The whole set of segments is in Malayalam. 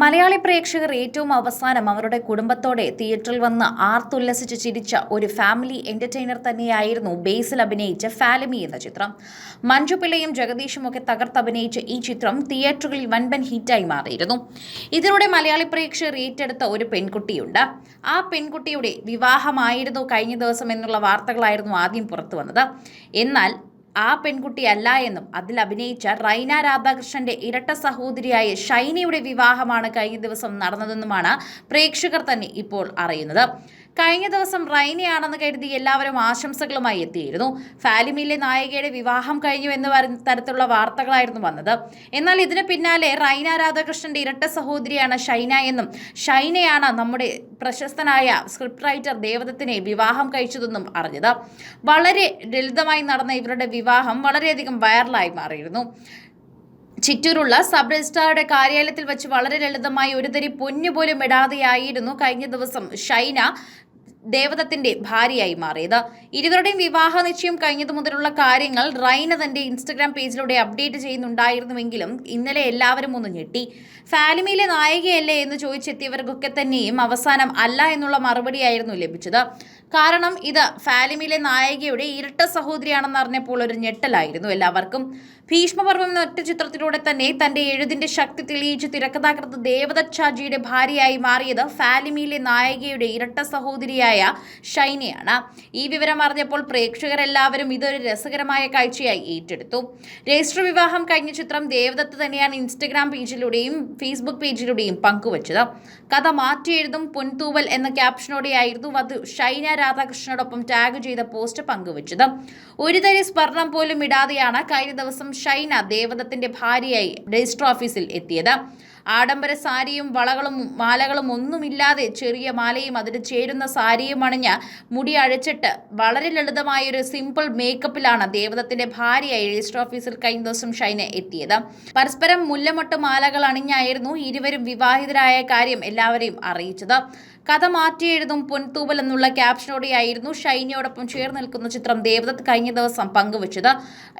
മലയാളി പ്രേക്ഷകർ ഏറ്റവും അവസാനം അവരുടെ കുടുംബത്തോടെ തിയേറ്ററിൽ വന്ന് ആർത്തുല്ലസിച്ച് ചിരിച്ച ഒരു ഫാമിലി എന്റർടൈനർ തന്നെയായിരുന്നു ബേസിൽ അഭിനയിച്ച ഫാലമി എന്ന ചിത്രം. മഞ്ജു പിള്ളയും ജഗദീഷും ഒക്കെ തകർത്തഭിനയിച്ച ഈ ചിത്രം തിയേറ്ററുകളിൽ വൻപൻ ഹിറ്റായി മാറിയിരുന്നു. ഇതിലൂടെ മലയാളി പ്രേക്ഷകർ ഏറ്റെടുത്ത ഒരു പെൺകുട്ടിയുണ്ട്. ആ പെൺകുട്ടിയുടെ വിവാഹമായിരുന്നു കഴിഞ്ഞ ദിവസം എന്നുള്ള വാർത്തകളായിരുന്നു ആദ്യം പുറത്തു വന്നത്. എന്നാൽ ആ പെൺകുട്ടിയല്ല എന്നും അതിൽ അഭിനയിച്ച റൈന രാധാകൃഷ്ണന്റെ ഇരട്ട സഹോദരിയായ ഷൈനയുടെ വിവാഹമാണ് കഴിഞ്ഞ ദിവസം നടന്നതെന്നുമാണ് പ്രേക്ഷകർ തന്നെ ഇപ്പോൾ അറിയുന്നത്. കഴിഞ്ഞ ദിവസം റൈനയാണെന്ന് കരുതി എല്ലാവരും ആശംസകളുമായി എത്തിയിരുന്നു. ഫാലിമിലെ നായികയുടെ വിവാഹം കഴിഞ്ഞു എന്ന് തരത്തിലുള്ള വാർത്തകളായിരുന്നു വന്നത്. എന്നാൽ ഇതിന് പിന്നാലെ റൈന രാധാകൃഷ്ണന്റെ ഇരട്ട സഹോദരിയാണ് ഷൈന എന്നും ഷൈനയാണ് നമ്മുടെ പ്രശസ്തനായ സ്ക്രിപ്റ്റ് റൈറ്റർ ദേവദത്തിനെ വിവാഹം കഴിച്ചതെന്നും അറിഞ്ഞത്. വളരെ ലളിതമായി നടന്ന ഇവരുടെ വിവാഹം വളരെയധികം വൈറലായി മാറിയിരുന്നു. ചിറ്റൂരുള്ള സബ് രജിസ്ട്രാറുടെ കാര്യാലയത്തിൽ വെച്ച് വളരെ ലളിതമായി ഒരു തരി പൊന്നു പോലും ഇടാതെയായിരുന്നു കഴിഞ്ഞ ദിവസം ഷൈന ദേവദത്തിന്റെ ഭാര്യയായി മാറിയത്. ഇരുവരുടെയും വിവാഹ നിശ്ചയം കഴിഞ്ഞതു മുതലുള്ള കാര്യങ്ങൾ റൈന തന്റെ ഇൻസ്റ്റഗ്രാം പേജിലൂടെ അപ്ഡേറ്റ് ചെയ്യുന്നുണ്ടായിരുന്നുവെങ്കിലും ഇന്നലെ എല്ലാവരും ഒന്ന് ഞെട്ടി. ഫാലിമിയിലെ നായികയല്ലേ എന്ന് ചോദിച്ചെത്തിയവർക്കൊക്കെ തന്നെയും അവസാനം അല്ല എന്നുള്ള മറുപടിയായിരുന്നു ലഭിച്ചത്. കാരണം ഇത് ഫാലിമിലെ നായികയുടെ ഇരട്ട സഹോദരിയാണെന്ന് അറിഞ്ഞപ്പോൾ ഒരു ഞെട്ടലായിരുന്നു. എല്ലാവർക്കും ഭീഷ്മപർവം എന്ന ഒറ്റ ചിത്രത്തിലൂടെ തന്നെ തന്റെ എഴുതിന്റെ ശക്തി തെളിയിച്ച് തിരക്കഥാകൃത്ത് ദേവദത്ത് ഷാജിയുടെ ഭാര്യയായി മാറിയത് ഫാലിമിയിലെ നായികയുടെ ഇരട്ട സഹോദരിയായ ഷൈനയാണ്. ഈ വിവരം അറിഞ്ഞപ്പോൾ പ്രേക്ഷകരെല്ലാവരും ഇതൊരു രസകരമായ കാഴ്ചയായി ഏറ്റെടുത്തു. രജിസ്റ്റർ വിവാഹം കഴിഞ്ഞ ചിത്രം ദേവദത്ത് തന്നെയാണ് ഇൻസ്റ്റഗ്രാം പേജിലൂടെയും ഫേസ്ബുക്ക് പേജിലൂടെയും പങ്കുവച്ചത്. കഥ മാറ്റിയെഴുതും പൊൻതൂവൽ എന്ന ക്യാപ്ഷനോടെയായിരുന്നു വധു ഷൈന രാധാകൃഷ്ണനോടൊപ്പം ടാഗ് ചെയ്ത പോസ്റ്റ് പങ്കുവച്ചത്. ഒരു തരി സ്വർണം പോലും ഇടാതെയാണ് കഴിഞ്ഞ ദിവസം ഷൈന ദേവദത്തിന്റെ ഭാര്യയായി രജിസ്റ്റർ ഓഫീസിൽ എത്തിയത്. ആഡംബര സാരിയും വളകളും മാലകളും ഒന്നുമില്ലാതെ ചെറിയ മാലയും അതിന് ചേരുന്ന സാരിയും അണിഞ്ഞ് മുടി അഴിച്ചിട്ട് വളരെ ലളിതമായ ഒരു സിമ്പിൾ മേക്കപ്പിലാണ് ദേവദത്തിന്റെ ഭാര്യയായി രജിസ്റ്റർ ഓഫീസിൽ കഴിഞ്ഞ ദിവസം ഷൈന എത്തിയത്. പരസ്പരം മുല്ലമൊട്ട് മാലകൾ അണിഞ്ഞായിരുന്നു ഇരുവരും വിവാഹിതരായ കാര്യം എല്ലാവരെയും അറിയിച്ചത്. കഥ മാറ്റിയെഴുതും പൊൻതൂവൽ എന്നുള്ള ക്യാപ്ഷനോടെയായിരുന്നു ഷൈനിയോടൊപ്പം ചേർന്ന് നിൽക്കുന്ന ചിത്രം ദേവദത്ത് കഴിഞ്ഞ ദിവസം പങ്കുവച്ചത്.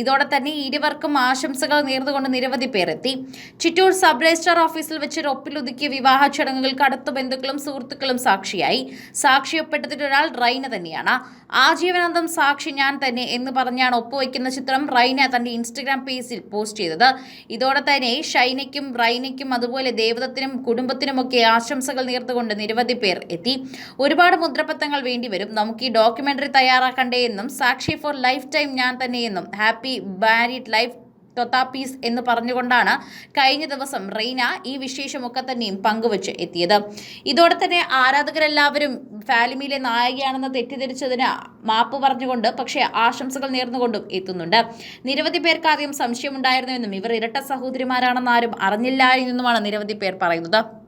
ഇതോടെ തന്നെ ഇരുവർക്കും ആശംസകൾ നേർന്നുകൊണ്ട് നിരവധി പേരെത്തി. ചിറ്റൂർ സബ് രജിസ്ട്രാർ ഓഫീസിൽ വെച്ച് ഒപ്പിലൊതുക്കിയ വിവാഹ ചടങ്ങുകൾക്ക് അടുത്ത ബന്ധുക്കളും സുഹൃത്തുക്കളും സാക്ഷിയായി. സാക്ഷിയപ്പെട്ടതിലൊരാൾ റൈന തന്നെയാണ്. ആജീവനാന്തം സാക്ഷി ഞാൻ തന്നെ എന്ന് പറഞ്ഞാണ് ഒപ്പുവയ്ക്കുന്ന ചിത്രം റൈന തന്റെ ഇൻസ്റ്റഗ്രാം പേജിൽ പോസ്റ്റ് ചെയ്തത്. ഇതോടെ തന്നെ ഷൈനയ്ക്കും റൈനയ്ക്കും അതുപോലെ ദേവദത്തിനും കുടുംബത്തിനുമൊക്കെ ആശംസകൾ നേർന്നുകൊണ്ട് നിരവധി പേർ എത്തി. ഒരുപാട് മുദ്രപത്രങ്ങൾ വേണ്ടിവരും നമുക്ക് ഈ ഡോക്യുമെന്ററി തയ്യാറാക്കണ്ടേ എന്നും സാക്ഷി ഫോർ ലൈഫ് ടൈം ഞാൻ തന്നെയെന്നും ഹാപ്പി ബാരിഡ് ലൈഫ് ീസ് എന്ന് പറഞ്ഞുകൊണ്ടാണ് കഴിഞ്ഞ ദിവസം റെയ്ന ഈ വിശേഷമൊക്കെ തന്നെയും പങ്കുവച്ച് എത്തിയത്. ഇതോടെ തന്നെ ആരാധകരെല്ലാവരും ഫാലിമിയിലെ നായികയാണെന്ന് തെറ്റിദ്ധരിച്ചതിന് മാപ്പ് പറഞ്ഞുകൊണ്ട് പക്ഷേ ആശംസകൾ നേർന്നുകൊണ്ടും എത്തുന്നുണ്ട്. നിരവധി പേർക്ക് ആദ്യം സംശയമുണ്ടായിരുന്നുവെന്നും ഇവർ ഇരട്ട സഹോദരിമാരാണെന്ന് ആരും അറിഞ്ഞില്ല എന്നുമാണ് നിരവധി പേർ പറയുന്നത്.